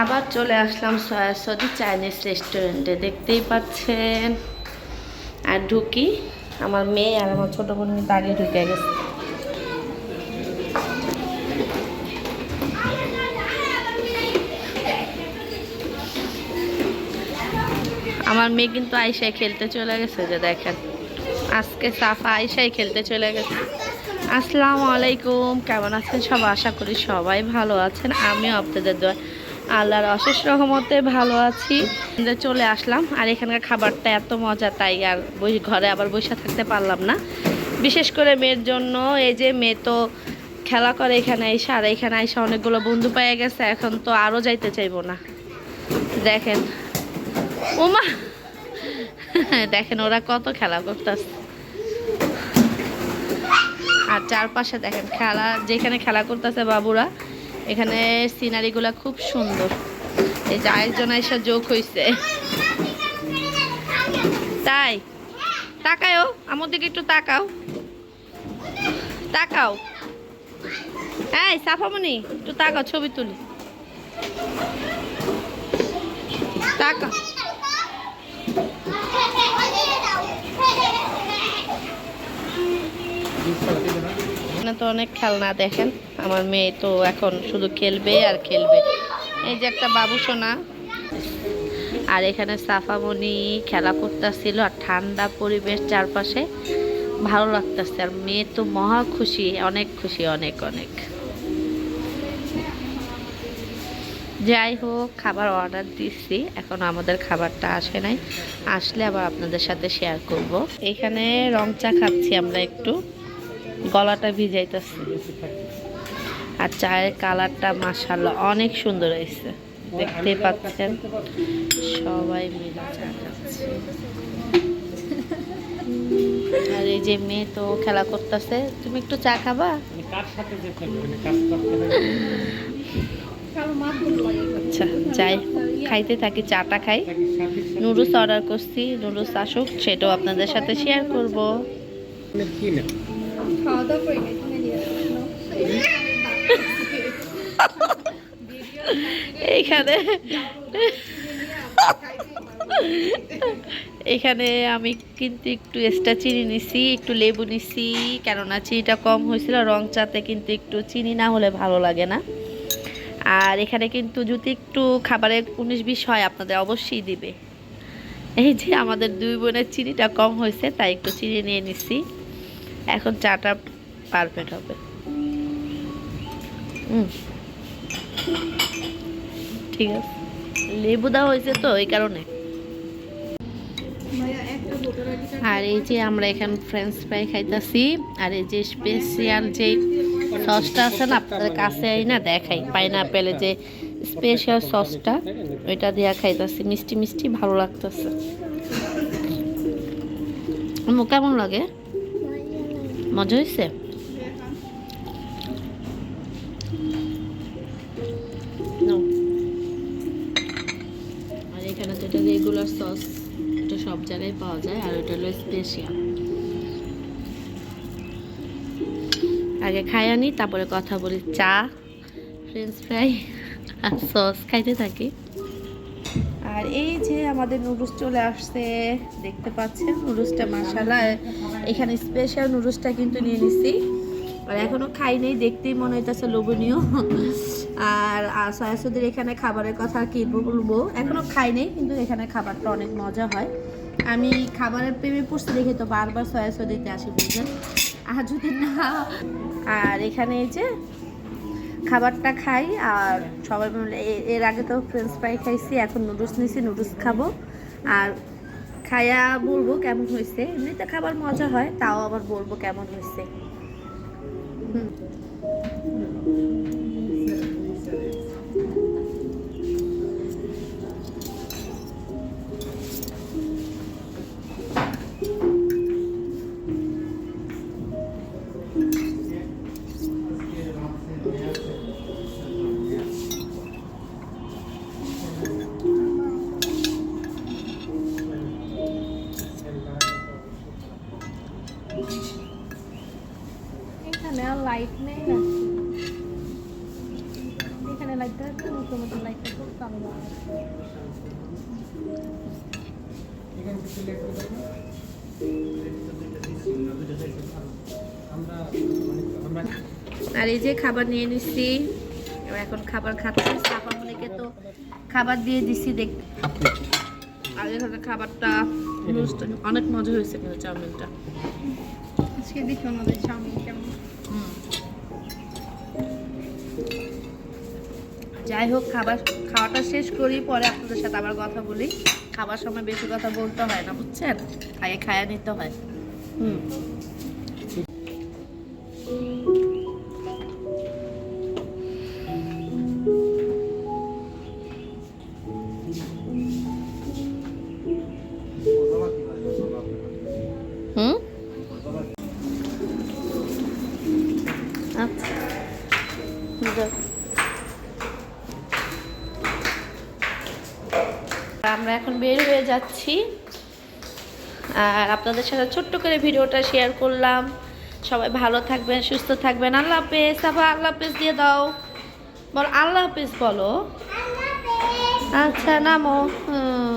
আবার চলে আসলাম সয়াসদি চাইনিজ রেস্টুরেন্টে, দেখতেই পাচ্ছেন। আর ঢুকি, আমার মেয়ে আর আমার ছোটো বোন আগে ঢুকে গেছে। আমার মেয়ে কিন্তু আয়সায় খেলতে চলে গেছে, যে দেখেন। আজকে সাফা আয়সায় খেলতে চলে গেছে। আসসালামু আলাইকুম, কেমন আছেন সব? আশা করি সবাই ভালো আছেন। আমিও আপনাদের দোয়া আল্লাহর অশেষ রহমতে ভালো আছি। চলে আসলাম, আর এখানকার খাবারটা এত মজা, তাই আর ঘরে আবার বসে থাকতে পারলাম না। বিশেষ করে মেয়ের জন্য, এই যে মেয়ে তো খেলা করে এখানে এসে, আর এখানে এসে অনেকগুলো বন্ধু পেয়ে গেছে, এখন তো আরও যাইতে চাইব না। দেখেন ওমা দেখেন ওরা কত খেলা করতেছে। আর চারপাশে দেখেন খেলা, যেখানে খেলা করতেছে বাবুরা এখানে সিনারিগুলো খুব সুন্দর। এই যে আরেকজন এসে যোগ হয়েছে তাই? তাকাও আমার দিকে একটু তাকাও। তাকাও। এই সাফামণি একটু তাকাও, ছবি তুলি। তাকাও। এখানে তো অনেক খেলনা দেখেন। আমার মেয়ে তো এখন শুধু খেলবে আর খেলবে। এই যে একটা বাবু সোনা। আর এখানে সাফামণি খেলা করতেছিল আর ঠান্ডা পরিবেশ চারপাশে। ভালো লাগতেছে। আর মেয়ে তো মহা খুশি। অনেক খুশি, অনেক অনেক। যাই হোক, খাবার অর্ডার দিচ্ছি এখন আমাদের খাবারটা আসে নাই। আসলে আবার আপনাদের সাথে শেয়ার করব। এখানে রং চা খাচ্ছি আমরা একটু। গলাটা ভিজাইতেছে। আর চায়ের কালারটা মাসাল্লাহ অনেক সুন্দর হয়েছে। দেখতে পাচ্ছেন সবাই মিলে চা খাচ্ছে। আর এই যে মেয়ে তো খেলা করতেছে তুমি একটু চা খাবা? আচ্ছা যাই খাইতে থাকি চাটা খাই। নুডলস অর্ডার করছি নুডলস আসুক সেটাও আপনাদের সাথে শেয়ার করব। খাওয়া দাওয়া এখানে এইখানে এখানে আমি কিন্তু একটু এক্সট্রা চিনি নিছি, একটু লেবু নিছি, কেননা চিনিটা কম হয়েছিল রং চাতে কিন্তু একটু চিনি না হলে ভালো লাগে না। আর এখানে কিন্তু যদি একটু খাবারে উনিশ বিশ হয়, আপনাদের অবশ্যই দিবে। এই যে আমাদের দুই বোনের চিনিটা কম হয়েছে, তাই একটু চিনি নিয়ে নিছি। এখন চাটা পারফেক্ট হবে। হুম। ঠিক আছে। লেবু দেওয়া হয়েছে তো এই কারণে। আর এই যে আমরা এখানে ফ্রেঞ্চ ফ্রাই খাইতাছি, আর এই যে স্পেশাল যে সসটা আছে না, আপনাদের কাছে আই না দেখাই পাইনাপেলে যে স্পেশাল সসটা ওইটা দিয়া খাইতাছি। মিষ্টি মিষ্টি, ভালো লাগতেছে। কেমন লাগে? মজা হয়েছে? আর এখানে তো এটা রেগুলার সস এটা সব জায়গায় পাওয়া যায়, আর ওটা হলো স্পেশাল আগে খাই আনি, তারপরে কথা বলি। চা ফ্রেঞ্চ ফ্রাই আর সস খাইতে থাকি। আর এই যে আমাদের নুডলস চলে আসছে, দেখতে পাচ্ছেন নুডলসটা মাসালা এখানে স্পেশাল নুডলসটা কিন্তু নিয়ে নিছি। আর এখনও খাই নেই, দেখতেই মনে হইতেছে লোভনীয়। আর সয়াসুদের এখানে খাবারের কথা কি বলব? এখনও খাই নেই, কিন্তু এখানে খাবারটা অনেক মজা হয়। আমি খাবারের প্রেমে পড়ছি দেখে তো বারবার সয়াসুদিতে আসি বুঝলেন? আর যদি না আর এখানে এই যে খাবারটা খাই আর সবাই মিলে এর আগে তো ফ্রেঞ্চ ফ্রাই খাইছি, এখন নুডলস নিছি নুডলস খাব। আর খায়া বলব কেমন হয়েছে? এমনিতে খাবার মজা হয়, তাও আবার বলব কেমন হয়েছে। হুম। লাইট নেই না এখানে লাইট থাকবে মোটামুটি লাইটটা খুব ভালো আর এই যে খাবার নিয়ে নিছি এখন খাবার খাচ্ছি। সাপা মনেকে তো খাবার দিয়ে দিছি দেখ। আর এখানে খাবারটা অনেক মজা হয়েছে কিন্তু চাউমিনটা। আজকে দেখি আমাদের চাউমিন কেমন যাই হোক, খাবার, খাওয়াটা শেষ করি, পরে আপনাদের সাথে আবার কথা বলি। খাবার সময় বেশি কথা বলতে হয় না, বুঝছেন? আগে খায়া নিতে হয়। হুম। হুম? আচ্ছা। আমরা এখন বের হয়ে যাচ্ছি। আর আপনাদের সাথে ছোট্ট করে ভিডিওটা শেয়ার করলাম। সবাই ভালো থাকবেন সুস্থ থাকবেন। আল্লাহ হাফেজ। আবার আল্লাহ হাফেজ দিয়ে দাও। বল আল্লাহ হাফেজ বলো। আচ্ছা নামো। হুম।